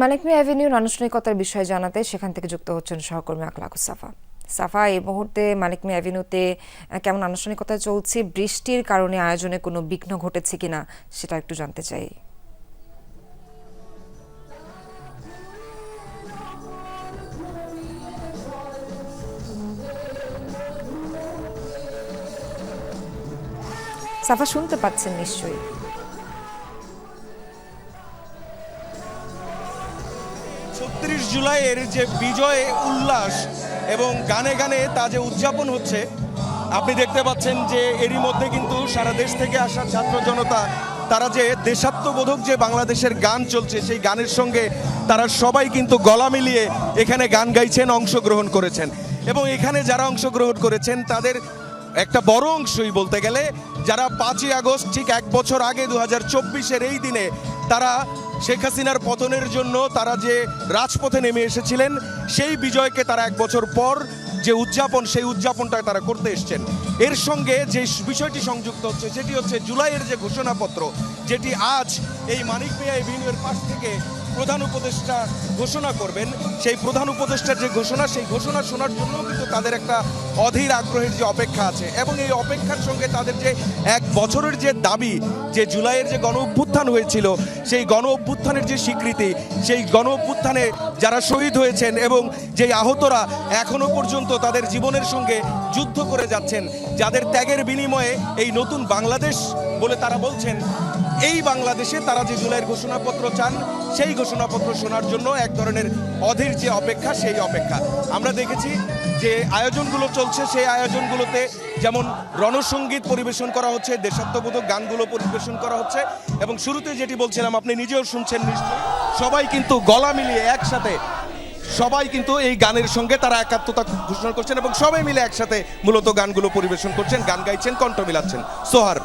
মানিক মিয়া অ্যাভিনিউর আনুষ্ঠানিকতার বিষয়ে জানাতে সেখান থেকে যুক্ত হচ্ছেন সহকর্মী আকলাকুস সাফা। সাফা, এই মুহূর্তে মানিক মিয়া অ্যাভিনিউতে কেমন আনুষ্ঠানিকতা চলছে? বৃষ্টির কারণে আয়োজনে কোনো বিঘ্ন ঘটেছে কিনা সেটা একটু জানতে চাই। সাফা শুনতে পাচ্ছেন নিশ্চয়ই। ছত্রিশ জুলাইয়ের যে বিজয় উল্লাস এবং গানে গানে তা যে উদযাপন হচ্ছে, আপনি দেখতে পাচ্ছেন যে এরই মধ্যে কিন্তু সারা দেশ থেকে আসা ছাত্র জনতা, তারা যে দেশাত্মবোধক যে বাংলাদেশের গান চলছে, সেই গানের সঙ্গে তারা সবাই কিন্তু গলা মিলিয়ে এখানে গান গাইছেন, অংশগ্রহণ করেছেন। এবং এখানে যারা অংশগ্রহণ করেছেন, তাদের একটা বড় অংশই বলতে গেলে, যারা পাঁচই আগস্ট, ঠিক এক বছর আগে দু হাজার এই দিনে তারা শেখ হাসিনার পতনের জন্য তারা যে রাজপথে নেমে এসেছিলেন, সেই বিজয়কে তারা এক বছর পর যে উদযাপন, সেই উদযাপনটা তারা করতে এসছেন। এর সঙ্গে যে বিষয়টি সংযুক্ত হচ্ছে, সেটি হচ্ছে জুলাইয়ের যে ঘোষণাপত্র, যেটি আজ এই মানিক মিয়া এভিনিউয়ের পাশ থেকে প্রধান উপদেষ্টা ঘোষণা করবেন, সেই প্রধান উপদেষ্টার যে ঘোষণা, সেই ঘোষণা শোনার জন্য কিন্তু তাদের একটা অধীর আগ্রহের যে অপেক্ষা আছে এবং এই অপেক্ষার সঙ্গে তাদের যে এক বছরের যে দাবি, যে জুলাইয়ের যে গণ অভ্যুত্থান হয়েছিল, সেই গণ অভ্যুত্থানের যে স্বীকৃতি, সেই গণ অভ্যুত্থানে যারা শহীদ হয়েছেন এবং যেই আহতরা এখনও পর্যন্ত তাদের জীবনের সঙ্গে যুদ্ধ করে যাচ্ছেন, যাদের ত্যাগের বিনিময়ে এই নতুন বাংলাদেশ বলে তারা বলছেন এই বাংলাদেশে তারা যে জুলাইয়ের ঘোষণাপত্র চান, সেই ঘোষণাপত্র শোনার জন্য এক ধরনের অধীর যে অপেক্ষা, সেই অপেক্ষা। আমরা দেখেছি যে আয়োজনগুলো চলছে, সেই আয়োজনগুলোতে যেমন রণসঙ্গীত পরিবেশন করা হচ্ছে, দেশাত্মবোধক গানগুলো পরিবেশন করা হচ্ছে, এবং শুরুতে যেটি বলছিলাম, আপনি নিজেও শুনছেন নিশ্চয়ই, সবাই কিন্তু গলা মিলিয়ে একসাথে, সবাই কিন্তু এই গানের সঙ্গে তারা একাত্মতা ঘোষণা করছেন এবং সবাই মিলে একসাথে মূলত গানগুলো পরিবেশন করছেন, গান গাইছেন, কণ্ঠ মিলাচ্ছেন। সোহার